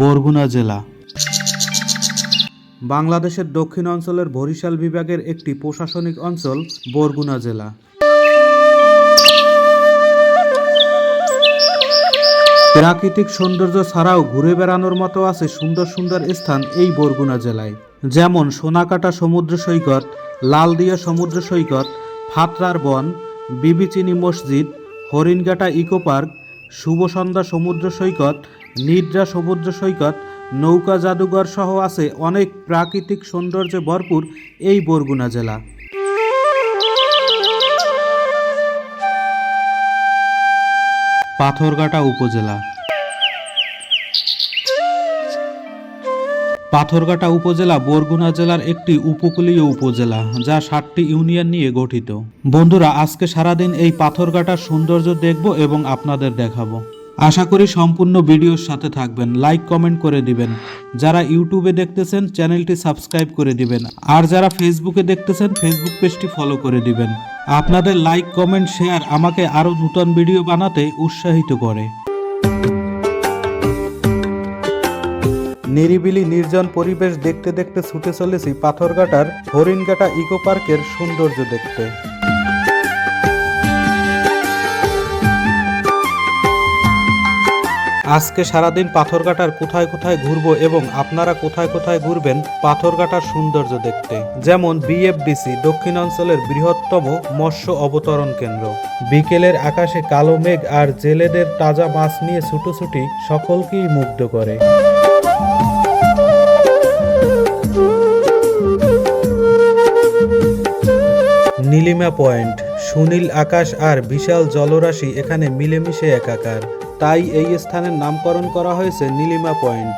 বরগুনা জেলা। বাংলাদেশের দক্ষিণ অঞ্চলের বরিশাল বিভাগের একটি প্রশাসনিক অঞ্চল বরগুনা জেলা। প্রাকৃতিক সৌন্দর্য ছাড়াও ঘুরে বেড়ানোর মতো আছে সুন্দর সুন্দর স্থান এই বরগুনা জেলায়। যেমন সোনাকাটা সমুদ্র সৈকত, লালদিয়া সমুদ্র সৈকত, ফাতরার বন, বিবিচিনি মসজিদ হরিণঘাটা ইকো পার্ক, শুভসন্ধ্যা সমুদ্র সৈকত, নিদ্রা সমুদ্র সৈকত, নৌকা জাদুঘর সহ আছে অনেক প্রাকৃতিক সৌন্দর্যে ভরপুর এই বরগুনা জেলা। পাথরঘাটা উপজেলা পাথরঘাটা উপজেলা বরগুনা জেলার একটি উপকূলীয় উপজেলা, যা ষাটটি ইউনিয়ন নিয়ে গঠিত। বন্ধুরা, আজকে সারাদিন এই পাথরঘাটার সৌন্দর্য দেখব এবং আপনাদের দেখাবো। আশা করি সম্পূর্ণ ভিডিওর সাথে থাকবেন। লাইক কমেন্ট করে দিবেন। যারা ইউটিউবে দেখতেছেন, চ্যানেলটি সাবস্ক্রাইব করে দিবেন। আর যারা ফেসবুকে দেখতেছেন, ফেসবুক পেজটি ফলো করে দিবেন। আপনাদের লাইক কমেন্ট শেয়ার আমাকে আরও নতুন ভিডিও বানাতে উৎসাহিত করে। নিরিবিলি নির্জন পরিবেশ দেখতে দেখতে ছুটে চলেছি পাথরঘাটার হরিণঘাটা ইকো পার্কের সৌন্দর্য দেখতে। আজকে সারাদিন পাথরঘাটার কোথায় কোথায় ঘুরবো এবং আপনারা কোথায় কোথায় ঘুরবেন পাথরঘাটার সৌন্দর্য দেখতে। যেমন বিএফডিসি দক্ষিণাঞ্চলের বৃহত্তম মৎস্য অবতরণ কেন্দ্র। বিকেলের আকাশে কালো মেঘ আর জেলেদের তাজা মাছ নিয়ে ছুটোছুটি সকলকেই মুগ্ধ করে। নীলিমা পয়েন্ট, সুনীল, আকাশ আর বিশাল জলরাশি এখানে মিলেমিশে একাকার। তাই এই স্থানের নামকরণ করা হয়েছে নীলিমা পয়েন্ট।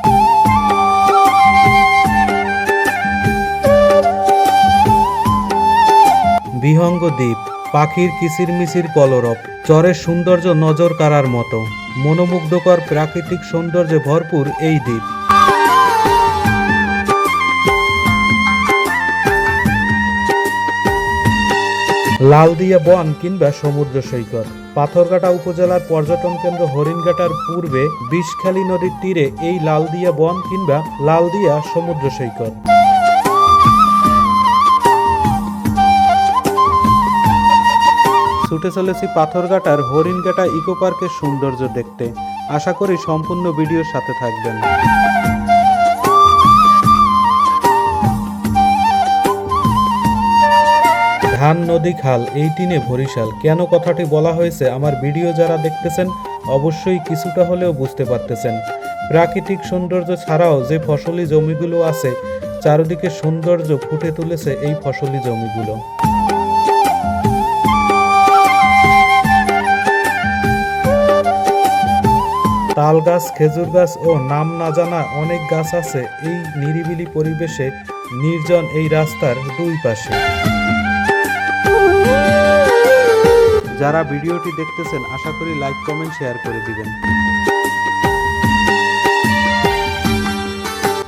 বিহঙ্গ দ্বীপ, পাখির কিচিরমিচির কলরব, চরের সৌন্দর্য নজর কাড়ার মতো। মনোমুগ্ধকর প্রাকৃতিক সৌন্দর্যে ভরপুর এই দ্বীপ। লালদিয়া বন কিংবা সমুদ্র সৈকত। পাথরঘাটা উপজেলার পর্যটন কেন্দ্র হরিণঘাটার পূর্বে বিষখালী নদীর তীরে এই লালদিয়া বন কিংবা লালদিয়া সমুদ্র সৈকত। ছুটে চলেছি পাথরঘাটার হরিণঘাটা ইকো পার্কের সৌন্দর্য দেখতে। আশা করি সম্পূর্ণ ভিডিওর সাথে থাকবেন। ধান, নদী, খাল, এই টিনে বরিশাল কেন কথাটি বলা হয়েছে আমার ভিডিও যারা দেখতেছেন, অবশ্যই কিছুটা হলেও বুঝতে পারতেছেন। প্রাকৃতিক সৌন্দর্য ছাড়াও যে ফসলি জমিগুলো আছে, চারিদিকে সৌন্দর্য ফুটে তুলেছে এই ফসলি জমিগুলো। তাল গাছ খেজুর গাছ ও নাম না জানা অনেক গাছ আছে এই নিরিবিলি পরিবেশে, নির্জন এই রাস্তার দুই পাশে। যারা ভিডিওটি দেখতেছেন, আশা করি লাইক, কমেন্ট, শেয়ার করে দিবেন।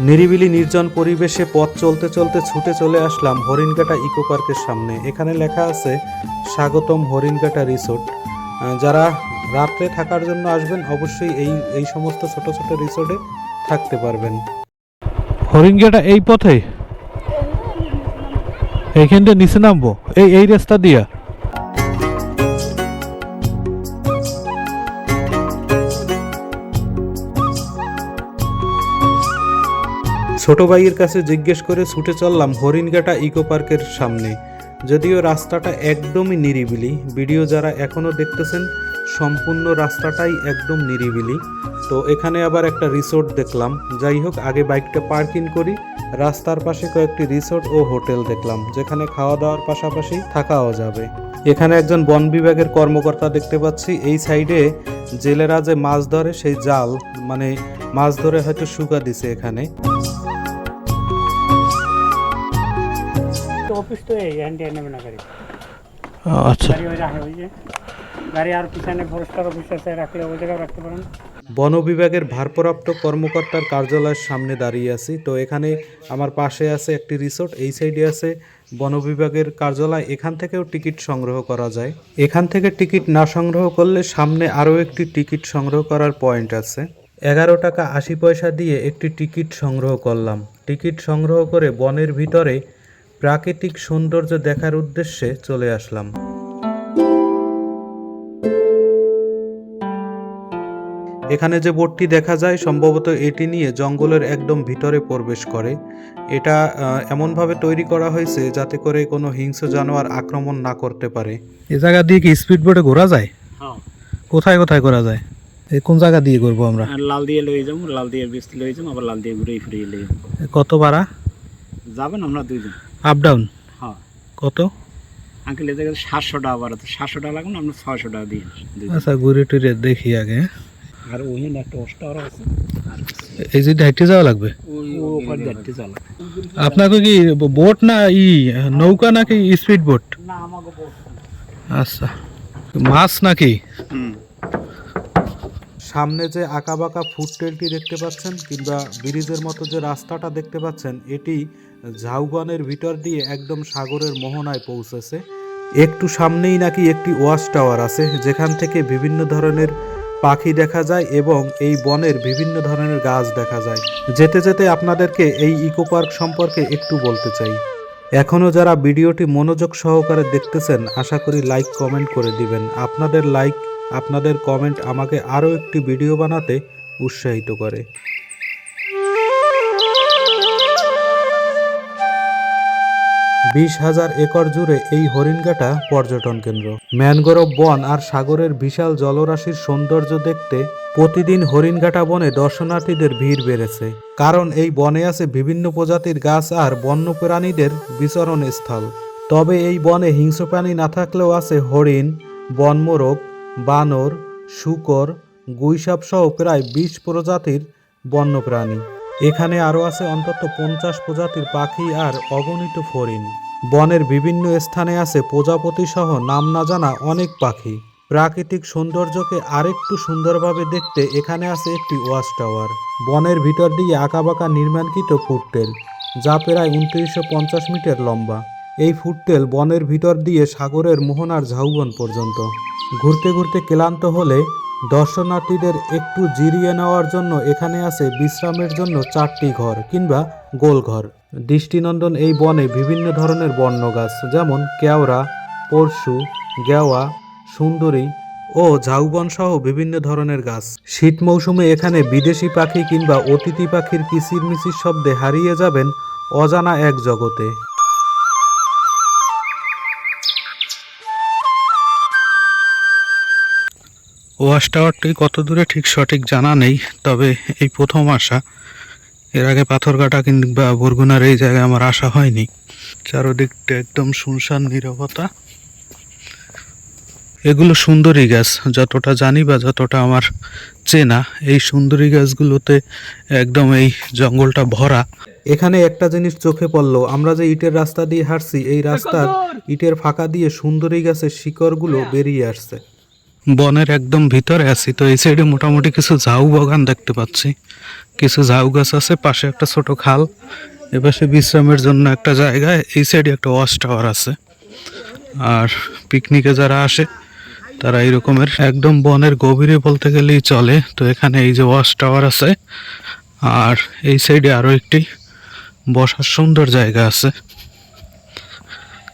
নিরিবিলি নির্জন পরিবেশে পথ চলতে চলতে ছুটে চলে আসলাম হরিণঘাটা ইকো পার্কের সামনে। এখানে লেখা আছে, স্বাগতম হরিণঘাটা রিসোর্ট। যারা রাত্রে থাকার জন্য আসবেন, অবশ্যই এই এই সমস্ত ছোট ছোট রিসোর্টে থাকতে পারবেন। হরিণঘাটা এই পথে? এইখানটা নিচে নামবো? এই এই রাস্তা দিয়া? ছোট ভাইয়ের কাছে জিজ্ঞেস করে ছুটে চললাম হরিণঘাটা ইকো পার্কের সামনে। যদিও রাস্তাটা একদমই নিরিবিলি, ভিডিও যারা এখনও দেখতেছেন, সম্পূর্ণ রাস্তাটাই একদম নিরিবিলি। তো এখানে আবার একটা রিসোর্ট দেখলাম। যাই হোক, আগে বাইকটা পার্কিং করি, রাস্তার পাশে কয়েকটি রিসোর্ট ও হোটেল দেখলাম, যেখানে খাওয়া দাওয়ার পাশাপাশি থাকাও যাবে। এখানে একজন বন বিভাগের কর্মকর্তা দেখতে পাচ্ছি, এই সাইডে জেলেরা যে মাছ ধরে সেই জাল মানে মাছ ধরে হয়তো শুকা দিছে এখানে। অফিস তো এই হ্যান্ডি নেবে না গাড়ি আচ্ছা। গাড়ি ওই রাখে ওই যে। গাড়ি আর পিছনে ফরেস্টার অফিস আছে রাখলে ওই জায়গায় রাখতে পারেন। বন বিভাগের ভারপ্রাপ্ত কর্মকর্তার কার্যালয়ের সামনে দাঁড়িয়ে আছি। তো এখানে আমার পাশে আছে একটি রিসোর্ট এই সাইডে আছে বন বিভাগের কার্যালয়। এখান থেকেও টিকিট সংগ্রহ করা যায়। এখান থেকে টিকিট না সংগ্রহ করলে সামনে আরও একটি টিকিট সংগ্রহ করার পয়েন্ট আছে। এগারো টাকা আশি পয়সা দিয়ে একটি টিকিট সংগ্রহ করলাম। টিকিট সংগ্রহ করে বনের ভিতরে প্রাকৃতিক সৌন্দর্য দেখার উদ্দেশ্যে চলে আসলাম। এখানে যে বোটটি দেখা যায় সম্ভবত এটি নিয়ে জঙ্গলের একদম ভিতরে প্রবেশ করে। এটা এমনভাবে তৈরি করা হয়েছে যাতে করে কোনো হিংস্র জানোয়ার আক্রমণ না করতে পারে। এ জায়গা দিয়ে কি স্পিড বোটে ঘোরা যায়? হ্যাঁ। কোথায় কোথায় করা যায়? এই কোন জায়গা দিয়ে করব আমরা? আর লাল দিয়ে লই যাব লাল দিয়ে বীজ লই যাব আবার লাল দিয়ে ঘুরে ফিরিয়ে লই যাব। কত ভাড়া? যাবেন আমরা দুইজন। আপ ডাউন হ্যাঁ। কত? আঙ্কেল এদের কাছে সাতশো টাকা বাড়া তো সাতশো টাকা লাগবে না? আমরা ছয়শো টাকা দিয়ে আচ্ছা ঘুরে টুরে দেখি আগে। আর ওইখানে একটা ওস্টার আছে। এই যদি হাইটে যাওয়া লাগবে? আপনাকে কি বোট না ই নৌকা নাকি স্পিড বোট আচ্ছা। মাছ নাকি? হুম। সামনে যে আঁকাবাঁকা ফুটটেলটি দেখতে পাচ্ছেন কিংবা ব্রিজের মতো যে রাস্তাটা দেখতে পাচ্ছেন এটি ঝাউবনের ভিতর দিয়ে একদম সাগরের মোহনায় পৌঁছেছে। একটু সামনেই নাকি একটি ওয়াচ টাওয়ার আছে, যেখান থেকে বিভিন্ন ধরনের পাখি দেখা যায় এবং এই বনের বিভিন্ন ধরনের গাছ দেখা যায়। যেতে যেতে আপনাদেরকে এই ইকো পার্ক সম্পর্কে একটু বলতে চাই। এখনও যারা ভিডিওটি মনোযোগ সহকারে দেখতেছেন, আশা করি লাইক, কমেন্ট করে দিবেন। আপনাদের লাইক, আপনাদের কমেন্ট আমাকে আরও একটি ভিডিও বানাতে উৎসাহিত করে। বিশ হাজার একর জুড়ে এই হরিণঘাটা পর্যটন কেন্দ্র। ম্যানগ্রোভ বন আর সাগরের বিশাল জলরাশির সৌন্দর্য দেখতে প্রতিদিন হরিণঘাটা বনে দর্শনার্থীদের ভিড় বেড়েছে। কারণ এই বনে আছে বিভিন্ন প্রজাতির গাছ আর বন্যপ্রাণীদের বিচরণ স্থল তবে এই বনে হিংস্র প্রাণী না থাকলেও আছে হরিণ, বনমোরগ, বানর, শুকর গুইসাপ সহ প্রায় বিশ প্রজাতির বন্যপ্রাণী। এখানে আরও আছে অন্তত পঞ্চাশ প্রজাতির পাখি আর অগণিত ফড়িং। বনের বিভিন্ন স্থানে আছে প্রজাপতি সহ নাম না জানা অনেক পাখি। প্রাকৃতিক সৌন্দর্যকে আরেকটু সুন্দরভাবে দেখতে এখানে আছে একটি ওয়াচ টাওয়ার। বনের ভিতর দিয়ে আঁকাবাঁকা নির্মাণকৃত ফুটটেল যা প্রায় উনত্রিশশো পঞ্চাশ মিটার লম্বা। এই ফুটটেল বনের ভিতর দিয়ে সাগরের মোহনার ঝাউবন পর্যন্ত। ঘুরতে ঘুরতে ক্লান্ত হলে দর্শনার্থীদের একটু জিরিয়ে নেওয়ার জন্য এখানে আছে বিশ্রামের জন্য চারটি ঘর কিংবা গোলঘর দৃষ্টিনন্দন এই বনে বিভিন্ন ধরনের বন্য গাছ যেমন কেওড়া, পরশু, গেওয়া, সুন্দরী ও ঝাউবন সহ বিভিন্ন ধরনের গাছ। শীত মৌসুমে এখানে বিদেশি পাখি কিংবা অতিথি পাখির কিচিরমিচির শব্দে হারিয়ে যাবেন অজানা এক জগতে। ওয়াশ টাওয়ারটি কত দূরে ঠিক সঠিক জানা নেই তবে এই প্রথম আসা। এর আগে পাথরঘাটা কিংবা বরগুনার এই জায়গায় আমার আসা হয়নি। চারোদিকটা একদম শুনশান নীরবতা। এগুলো সুন্দরী গাছ যতটা জানি বা যতটা আমার চেনা এই সুন্দরী গাছগুলোতে একদম এই জঙ্গলটা ভরা। এখানে একটা জিনিস চোখে পড়ল আমরা যে ইটের রাস্তা দিয়ে হাঁটছি এই রাস্তার ইটের ফাঁকা দিয়ে সুন্দরী গাছের শিকড়গুলো বেরিয়ে আসছে। বনের একদম ভিতরে আছি, তো এই সাইডে মোটামুটি কিছু ঝাউ বাগান দেখতে পাচ্ছি। কিছু ঝাউ গাছ আছে, পাশে একটা ছোট খাল, এপাশে বিশ্রামের জন্য একটা জায়গা, এই সাইডে একটা ওয়াশ টাওয়ার আছে। আর পিকনিকে যারা আসে, তারা এই রকমের একদম বনের গভীরে বলতে গেলেই চলে, তো এখানে এই যে ওয়াচ টাওয়ার আছে। আর এই সাইডে আরও একটি বসার সুন্দর জায়গা আছে।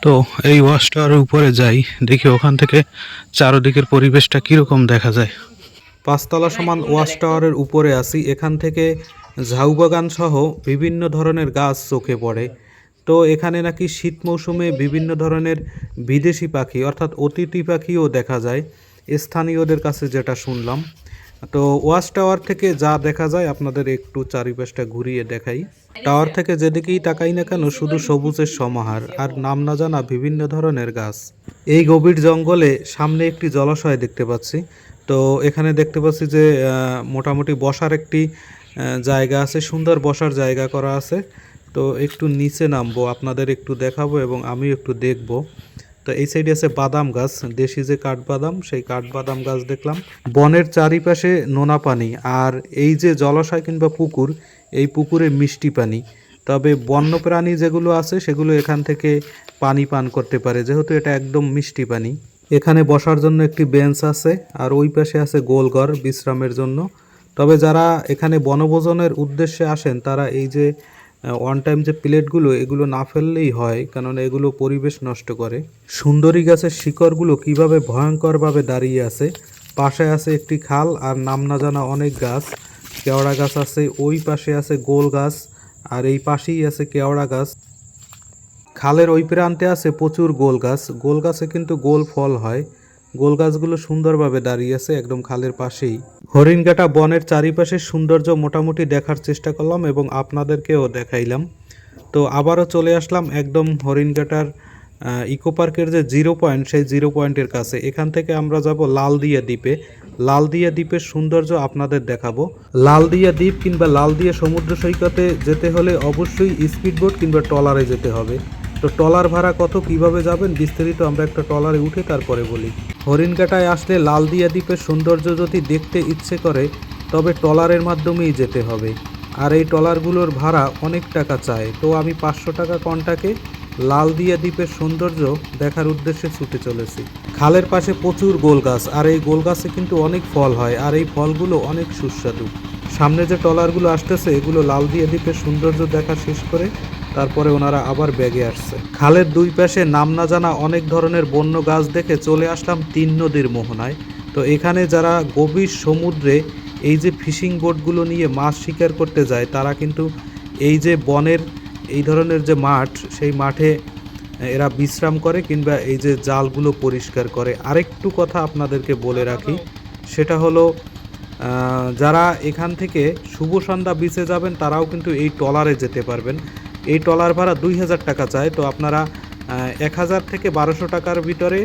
তো এই ওয়াশ টাওয়ারের উপরে যাই, দেখি ওখান থেকে চারদিকের পরিবেশটা কীরকম দেখা যায়। পাঁচতলা সমান ওয়াশ টাওয়ারের উপরে আছি, এখান থেকে ঝাউবাগান সহ বিভিন্ন ধরনের গাছ চোখে পড়ে। তো এখানে নাকি শীত মৌসুমে বিভিন্ন ধরনের বিদেশি পাখি, অর্থাৎ অতিথি পাখিও দেখা যায়। স্থানীয়দের কাছে যেটা শুনলাম তো ওয়াচ টাওয়ার থেকে যা দেখা যায় আপনাদের একটু চারিপাশটা ঘুরিয়ে দেখাই। টাওয়ার থেকে যেদিকেই তাকাই না কেন, শুধু সবুজের সমাহার আর নাম না জানা বিভিন্ন ধরনের গাছ। এই গভীর জঙ্গলে সামনে একটি জলাশয় দেখতে পাচ্ছি। তো এখানে দেখতে পাচ্ছি যে মোটামুটি বসার একটি জায়গা আছে, সুন্দর বসার জায়গা করা আছে। তো একটু নিচে নামবো, আপনাদের একটু দেখাবো এবং আমিও একটু দেখব। তো এই সাইডে আছে বাদাম গাছ, দেশি যে কাঠবাদাম, সেই কাঠবাদাম গাছ দেখলাম। বনের চারিপাশে নোনা পানি, আর এই যে জলাশয় কিংবা পুকুর, এই পুকুরে মিষ্টি পানি। তবে বন্য প্রাণী যেগুলো আছে, সেগুলো এখান থেকে পানি পান করতে পারে, যেহেতু এটা একদম মিষ্টি পানি। এখানে বসার জন্য একটি বেঞ্চ আছে, আর ওই পাশে আছে গোলঘর বিশ্রামের জন্য। তবে যারা এখানে বনভোজনের উদ্দেশ্যে আসেন, তারা এই যে ওয়ান টাইম যে প্লেটগুলো, এগুলো না ফেললেই হয় কারণ এগুলো পরিবেশ নষ্ট করে। সুন্দরী গাছের শিকড়গুলো কীভাবে ভয়ঙ্করভাবে দাঁড়িয়ে আছে, পাশে আছে একটি খাল আর নাম না জানা অনেক গাছ। কেওড়া গাছ আছে, ওই পাশে আছে গোল গাছ, আর এই পাশেই আছে কেওড়া গাছ। খালের ওই প্রান্তে আছে প্রচুর গোল গাছ। গোল গাছে কিন্তু গোল ফল হয়। গোল গাছগুলো সুন্দরভাবে দাঁড়িয়ে আছে একদম খালের পাশেই। হরিণঘাটা বনের চারিপাশে সৌন্দর্য মোটামুটি দেখার চেষ্টা করলাম এবং আপনাদেরকেও দেখাইলাম। তো আবারও চলে আসলাম একদম হরিণঘাটার ইকো পার্কের যে জিরো পয়েন্ট, সেই জিরো পয়েন্টের কাছে। এখান থেকে আমরা যাব লালদিয়া দ্বীপে। লালদিয়া দ্বীপের সৌন্দর্য আপনাদের দেখাবো। লালদিয়া দ্বীপ কিংবা লালদিয়া সমুদ্র সৈকতে যেতে হলে অবশ্যই স্পিডবোট কিংবা ট্রলারে যেতে হবে। তো ট্রলার ভাড়া কত, কীভাবে যাবেন, বিস্তারিত আমরা একটা ট্রলারে উঠে তারপরে বলি। হরিণঘাটায় আসলে লালদিয়া দ্বীপের সৌন্দর্য যদি দেখতে ইচ্ছে করে, তবে ট্রলারের মাধ্যমেই যেতে হবে। আর এই ট্রলারগুলোর ভাড়া অনেক টাকা চায়। তো আমি পাঁচশো টাকা কন্টাকে লালদিয়া দ্বীপের সৌন্দর্য দেখার উদ্দেশ্যে ছুটে চলেছি। খালের পাশে প্রচুর গোল গাছ আর এই গোল গাছে কিন্তু অনেক ফল হয়, আর এই ফলগুলো অনেক সুস্বাদু। সামনে যে ট্রলারগুলো আসতেছে, এগুলো লালদিয়া দ্বীপের সৌন্দর্য দেখা শেষ করে তারপরে ওনারা আবার ব্যাগে আসছে। খালের দুই পাশে নাম না জানা অনেক ধরনের বন্য গাছ দেখে চলে আসলাম তিন নদীর মোহনায়। তো এখানে যারা গভীর সমুদ্রে এই যে ফিশিং বোটগুলো নিয়ে মাছ শিকার করতে যায়, তারা কিন্তু এই যে বনের এই ধরনের যে মাঠ, সেই মাঠে এরা বিশ্রাম করে কিংবা এই যে জালগুলো পরিষ্কার করে। আরেকটু কথা আপনাদেরকে বলে রাখি, সেটা হলো যারা এখান থেকে শুভ সন্ধ্যা বিচে যাবেন, তারাও কিন্তু এই ট্রলারে যেতে পারবেন। এই ট্রলার ভাড়া দুই হাজার টাকা চায় তো আপনারা এক হাজার থেকে বারোশো টাকার ভিতরে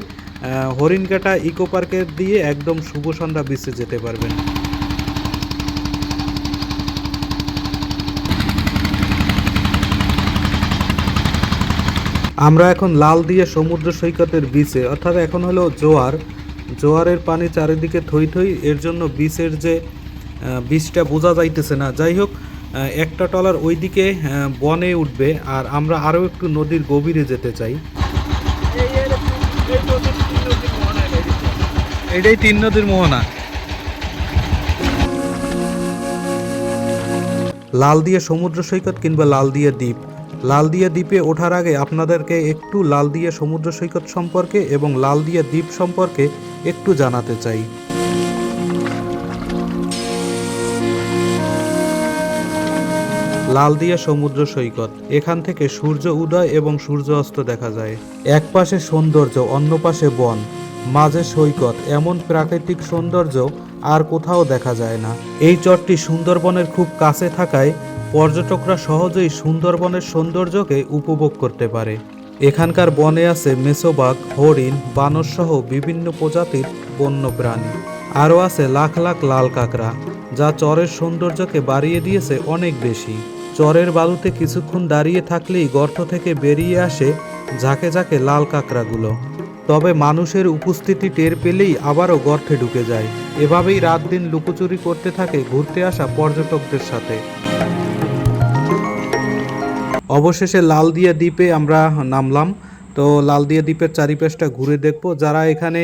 হরিণকাটা ইকো পার্কে দিয়ে একদম শুভ সন্ধ্যা বিচে যেতে পারবেন। আমরা এখন লাল দিয়ে সমুদ্র সৈকতের বিচে অর্থাৎ এখন হলো জোয়ার। জোয়ারের পানি চারিদিকে থই থই, এর জন্য বিচের যে বীজটা বোঝা যাইতেছে না। যাই হোক একটা টলার ওইদিকে বনে উঠবে, আর আমরা আরও একটু নদীর গভীরে যেতে চাই। এটাই তিন নদীর মোহনা। লাল দিয়ে সমুদ্র সৈকত কিংবা লাল দিয়ে দ্বীপ। লাল দিয়ে দ্বীপে ওঠার আগে আপনাদেরকে একটু লাল দিয়ে সমুদ্র সৈকত সম্পর্কে এবং লাল দিয়ে দ্বীপ সম্পর্কে একটু জানাতে চাই। লাল দিয়া সমুদ্র সৈকত। এখান থেকে সূর্য উদয় এবং সূর্য অস্ত দেখা যায়। এক পাশে সৌন্দর্য, অন্য পাশে বন। মাঝে সৈকত, এমন প্রাকৃতিক সৌন্দর্য আর কোথাও দেখা যায় না। এই চরটি সুন্দরবনের খুব কাছে থাকায় পর্যটকরা সহজেই সুন্দরবনের সৌন্দর্যকে উপভোগ করতে পারে। এখানকার বনে আছে মেসোবাগ হরিণ, বানর সহ বিভিন্ন প্রজাতির বন্য প্রাণী আরও আছে লাখ লাখ লাল কাঁকড়া, যা চরের সৌন্দর্যকে বাড়িয়ে দিয়েছে অনেক বেশি। চরের বালুতে কিছুক্ষণ দাঁড়িয়ে থাকলেই গর্ত থেকে বেরিয়ে আসে ঝাঁকে ঝাঁকে লাল কাঁকড়াগুলো। তবে মানুষের উপস্থিতি টের পেলেই আবারও গর্তে ঢুকে যায়। এভাবেই রাত দিন লুকোচুরি করতে থাকে ঘুরতে আসা পর্যটকদের সাথে। অবশেষে লালদিয়া দ্বীপে আমরা নামলাম। তো লালদিয়া দ্বীপের চারিপাশটা ঘুরে দেখব। যারা এখানে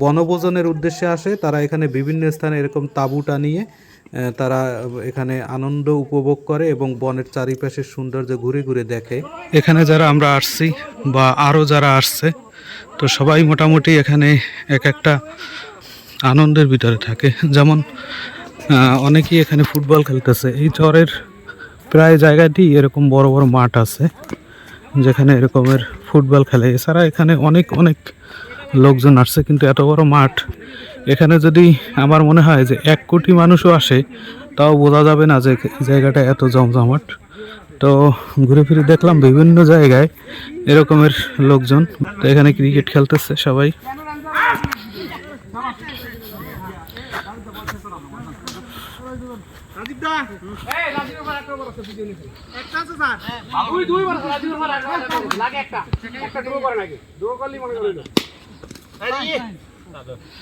বনভোজনের উদ্দেশ্যে আসে, তারা এখানে বিভিন্ন স্থানে এরকম তাঁবু টানিয়ে তারা এখানে আনন্দ উপভোগ করে এবং বনের চারিপাশের সৌন্দর্য ঘুরে ঘুরে দেখে। এখানে যারা আমরা আসছি বা আরও যারা আসছে, তো সবাই মোটামুটি এখানে এক একটা আনন্দের ভিতরে থাকে। যেমন অনেকেই এখানে ফুটবল খেলতেছে। এই চরের প্রায় জায়গাটি এরকম বড় বড় মাঠ আছে, যেখানে এরকমের ফুটবল খেলে। এছাড়া এখানে অনেক অনেক লোকজন আসছে কিন্তু এত বড় মাঠ। এখানে যদি আমার মনে হয় যে এক কোটি মানুষও আসে তাও বোঝা যাবে না যে জায়গাটা এত জমজমাট। তো ঘুরে ফিরে দেখলাম বিভিন্ন জায়গায় এরকমের লোকজন। তো এখানে ক্রিকেট খেলতেছে সবাই।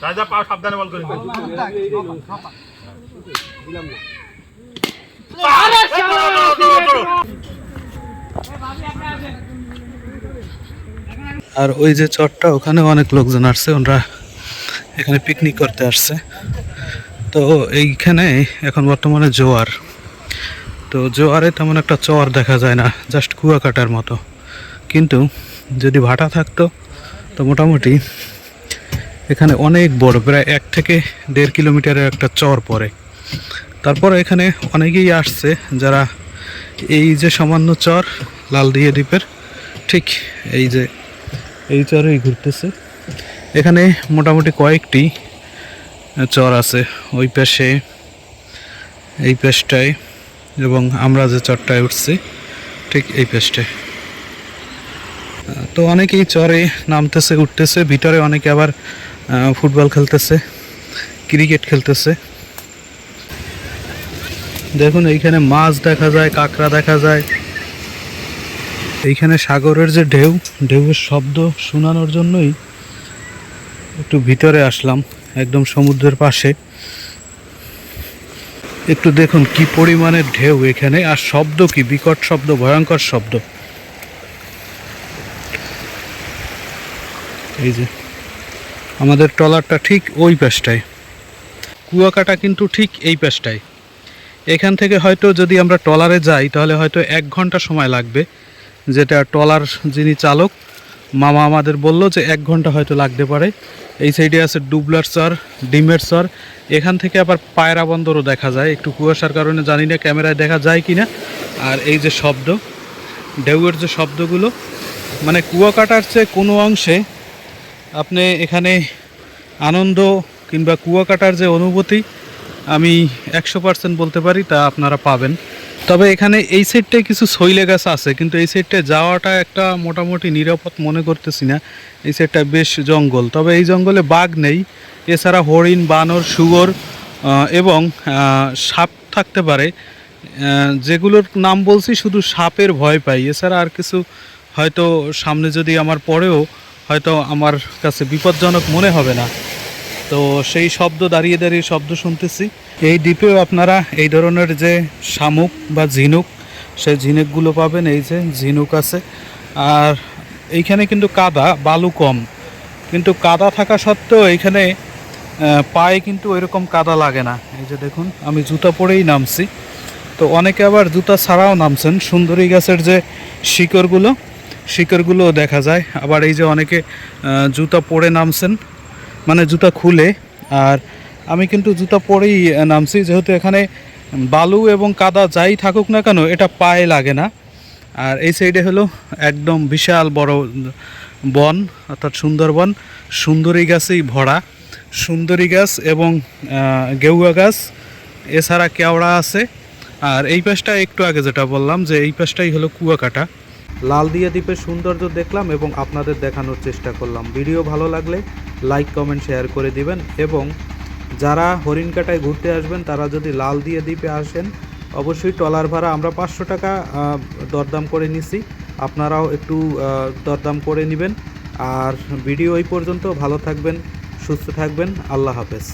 রাজা পাও সাবধানে বল করে। আর ওই যে চরটা ওখানে অনেক লোকজন আসছে ওনারা এখানে পিকনিক করতে আসছে। তো এইখানে এখন বর্তমানে জোয়ার। তো জোয়ারে তেমন একটা চর দেখা যায় না জাস্ট কুয়াকাটার মতো। কিন্তু যদি ভাটা থাকতো তো মোটামুটি এখানে অনেক বড়, প্রায় এক থেকে দেড় কিলোমিটারের একটা চর পড়ে। তারপর এখানে অনেকেই আসছে যারা এই যে সামান্য চর লালদিয়া দ্বীপের, ঠিক এই যে এই চরেই ঘুরতেছে। এখানে মোটামুটি কয়েকটি চর আছে ওই পাশে, এই পেশটায় এবং আমরা যে চরটায় উঠছি, ঠিক এই পেশটায়। তো অনেকেই চরে নামতেছে, উঠতেছে, ভিতরে অনেকে আবার ফুটবল খেলতেছে, ক্রিকেট খেলতেছে। দেখুন, এইখানে মাছ দেখা যায়, কাঁকড়া দেখা যায়। এইখানে সাগরের যে ঢেউ, ঢেউয়ের শব্দ শোনানোর জন্যই একটু ভিতরে আসলাম, একদম সমুদ্রের পাশে। একটু দেখুন, কি পরিমাণের ঢেউ এখানে, আর শব্দ কি, বিকট শব্দ, ভয়ঙ্কর শব্দ। এই যে আমাদের ট্রলারটা ঠিক ওই পাশটায়। কুয়াকাটা কিন্তু ঠিক এই পাশটায়। এখান থেকে হয়তো যদি আমরা ট্রলারে যাই, তাহলে হয়তো এক ঘণ্টা সময় লাগবে। যেটা ট্রলার যিনি চালক, মামা আমাদের বলল যে এক ঘণ্টা হয়তো লাগতে পারে। এই সাইডে আছে ডুবলার চর ডিমের চর এখান থেকে আবার পায়রা বন্দরও দেখা যায়। একটু কুয়াশার কারণে জানি না ক্যামেরায় দেখা যায় কি না আর এই যে শব্দ, ঢেউয়ের যে শব্দগুলো মানে কুয়াকাটার চেয়ে কোনো অংশে আপনি এখানে আনন্দ কিংবা কুয়াকাটার যে অনুভূতি আমি একশো পার্সেন্ট বলতে পারি তা আপনারা পাবেন। তবে এখানে এই সাইডটায় কিছু শৈলে গাছ আছে কিন্তু এই সাইডটায় যাওয়াটা একটা মোটামুটি নিরাপদ মনে করতেছি না। এই সাইডটা বেশ জঙ্গল। তবে এই জঙ্গলে বাঘ নেই এছাড়া হরিণ বানর আহ, এবং সাপ থাকতে পারে। যেগুলোর নাম বলছি শুধু সাপের ভয় পাই। এছাড়া আর কিছু হয়তো সামনে যদি আমার পরেও হয়তো আমার কাছে বিপজ্জনক মনে হবে না। তো সেই শব্দ দাঁড়িয়ে দাঁড়িয়ে শব্দ শুনতেছি। এই দ্বীপেও আপনারা এই ধরনের যে শামুক বা ঝিনুক, সেই ঝিনুকগুলো পাবেন, এই যে ঝিনুক আছে। আর এইখানে কিন্তু কাদা, বালু কম। কিন্তু কাদা থাকা সত্ত্বেও এইখানে পায়ে কিন্তু ওইরকম কাদা লাগে না। এই যে দেখুন, আমি জুতা পরেই নামছি। তো অনেকে আবার জুতা ছাড়াও নামছেন। সুন্দরী গাছের যে শিকড়গুলো শিকড়গুলো দেখা যায়। আবার এই যে অনেকে জুতা পরে নামছেন মানে জুতা খুলে। আর আমি কিন্তু জুতা পরেই নামছি। যেহেতু এখানে বালু এবং কাদা যাই থাকুক না কেন, এটা পায়ে লাগে না। আর এই সাইডে হলো একদম বিশাল বড় বন, অর্থাৎ সুন্দরবন। সুন্দরী গাছেই ভরা। সুন্দরী গাছ এবং গেউয়া গাছ, এছাড়া কেওড়া আছে। আর এই পাশটা একটু আগে যেটা বললাম, যে এই পাশটাই হলো কুয়াকাটা। লালদিয়া দ্বীপের সৌন্দর্য দেখলাম এবং আপনাদের দেখানোর চেষ্টা করলাম। ভিডিও ভালো লাগলে লাইক, কমেন্ট, শেয়ার করে দিবেন এবং যারা হরিণকাটায় ঘুরতে আসবেন, তারা যদি লালদিয়া দ্বীপে আসেন, অবশ্যই ট্রলার ভাড়া আমরা পাঁচশো টাকা দরদাম করে নিছি। আপনারাও একটু দরদাম করে নেবেন। আর ভিডিও এই পর্যন্ত। ভালো থাকবেন, সুস্থ থাকবেন। আল্লাহ হাফেজ।